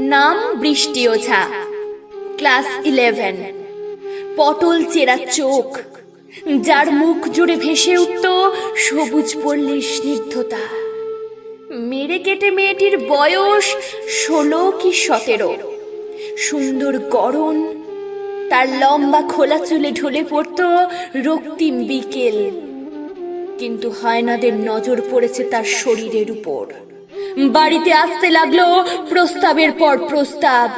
নাম বৃষ্টি ওঝা। Class eleven. পটল চেরা চোখ। যার মুখ জুড়ে ভেসে উঠত সবুজ পল্লীর স্নিগ্ধতা। মেরে কেটে মেয়েটির বয়স ষোলো কি সতেরো। সুন্দর গরম তার লম্বা খোলা চুলে ঢলে পড়ত রক্তিম বিকেল। কিন্তু হায়নাদের নজর পড়েছে তার শরীরের উপর। বাড়িতে আসতে লাগল প্রস্তাবের পর প্রস্তাব।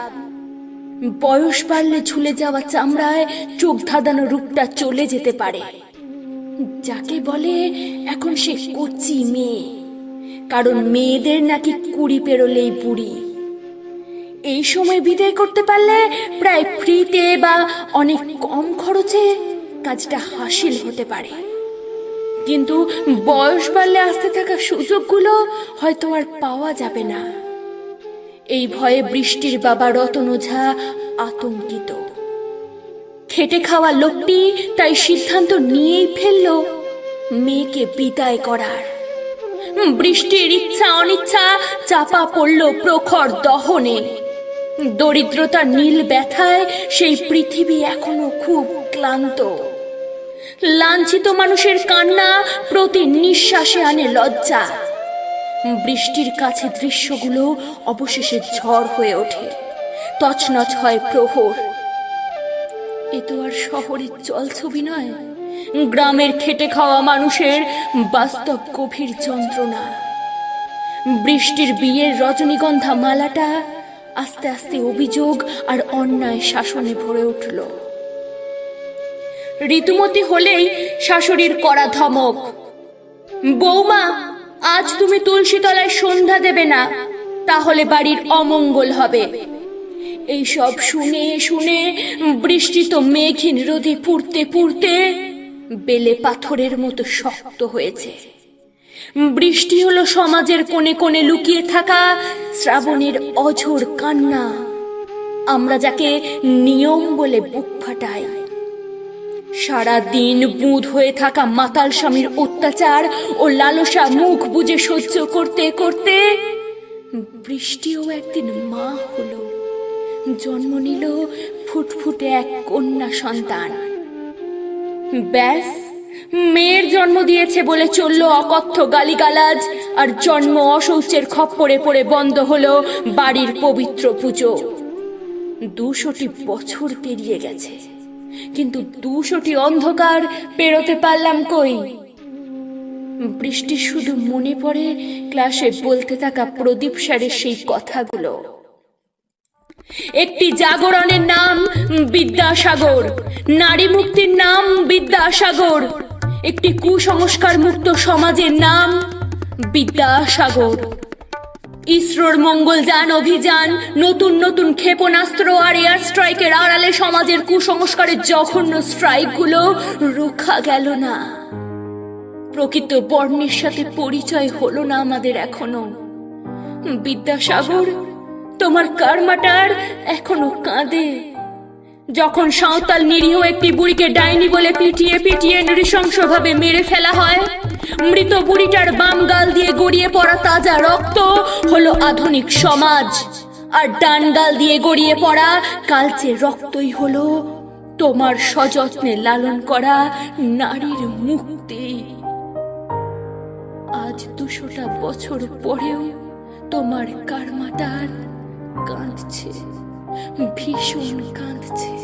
বয়স বাড়লে ঝুলে যাওয়া চামড়ায় চোখ ধাঁধানো রূপটা চলে যেতে পারে। যাকে বলে এখন সে কচি মেয়ে। কারণ মেয়েদের নাকি কুড়ি পেরোলেই বুড়ি। এই সময় বিদায় করতে পারলে প্রায় ফ্রিতে বা অনেক কম খরচে কাজটা হাসিল হতে পারে। কিন্তু বয়স বাড়লে আসতে থাকা সুযোগগুলো হয়তো আর পাওয়া যাবে না। এই ভয়ে বৃষ্টির বাবা রতন ওঝা আতঙ্কিত। খেটে খাওয়া লোকটি তাই সিদ্ধান্ত নিয়েই ফেলল মেয়েকে বিদায় করার। বৃষ্টির ইচ্ছা অনিচ্ছা চাপা পড়ল প্রখর দহনে। দরিদ্রতার নীল ব্যথায় সেই পৃথিবী এখনও খুব ক্লান্ত। লাঞ্ছিত মানুষের কান্না প্রতি নিঃশ্বাসে আনে লজ্জা। বৃষ্টির কাছে দৃশ্যগুলো অবশেষে ঝড় হয়ে ওঠে। তছনছ হয় প্রহর। এ তো আর শহরের জলছবি নয়। গ্রামের খেটে খাওয়া মানুষের বাস্তব গভীর যন্ত্রণা। বৃষ্টির বিয়ের রজনীগন্ধা মালাটা আস্তে আস্তে অভিযোগ আর অন্যায় শাসনে ভরে উঠল। ঋতুমতি হলেই শাশুড়ির করা ধমক। বৌমা, আজ তুমি তুলসী তলায় সন্ধ্যা দেবে না, তাহলে বাড়ির অমঙ্গল হবে। এই সব শুনে শুনে বৃষ্টি তো মেঘহীন রোদে পুড়তে পুড়তে বেলে পাথরের মতো শক্ত হয়েছে। বৃষ্টি হলো সমাজের কোণে কোণে লুকিয়ে থাকা শ্রাবণের অঝোর কান্না। আমরা যাকে নিয়ম বলে বুক ফাটাই। সারা দিন বুধ হয়ে থাকা মাতাল স্বামীর অত্যাচার ও লালসা মুখ বুজে সহ্য করতে করতে বৃষ্টিও একদিন মা হলো। জন্ম নিল ফুটফুটে এক কন্যা সন্তান। ব্যাস, মেয়ের জন্ম দিয়েছে বলে চলল অকথ্য গালিগালাজ আর জন্ম অশৌচের খপ্পরে পড়ে বন্ধ হলো বাড়ির পবিত্র পুজো। দুশোটি বছর পেরিয়ে গেছে। কিন্তু দুশোটি অন্ধকার পেরোতে পারলাম কই? বৃষ্টি শুধু মনে পড়ে ক্লাসে বলতে থাকা প্রদীপ স্যারের সেই কথাগুলো। একটি জাগরণের নাম বিদ্যাসাগর, নারী মুক্তির নাম বিদ্যাসাগর, একটি কুসংস্কার মুক্ত সমাজের নাম বিদ্যাসাগর। ইসরোর মঙ্গলযান অভিযান, নতুন নতুন ক্ষেপণাস্ত্র আর এয়ার স্ট্রাইকের আড়ালে সমাজের কুসংস্কারের জঘন্য স্ট্রাইকগুলো রক্ষা গেল না। প্রকৃত বর্ণের সাথে পরিচয় হলো না আমাদের এখনও। বিদ্যাসাগর, তোমার কারমাটার এখনও কাঁদে। যখন সাঁওতাল নিরীহ একটি বুড়িকে ডাইনি বলে পিটিয়ে পিটিয়ে নৃশংসভাবে মেরে ফেলা হয় মৃত বুড়িটার বাম গাল দিয়ে গড়িয়ে পড়া তাজা রক্ত হলো আধুনিক সমাজ। আর ডান গাল দিয়ে গড়িয়ে পড়া কালচে রক্তই হলো তোমার সযত্নে লালন করা নারীর মুক্তি। আজ দুশোটা বছর পরেও তোমার কারমাটার কাঁদছে, ভীষণ কাঁদছে।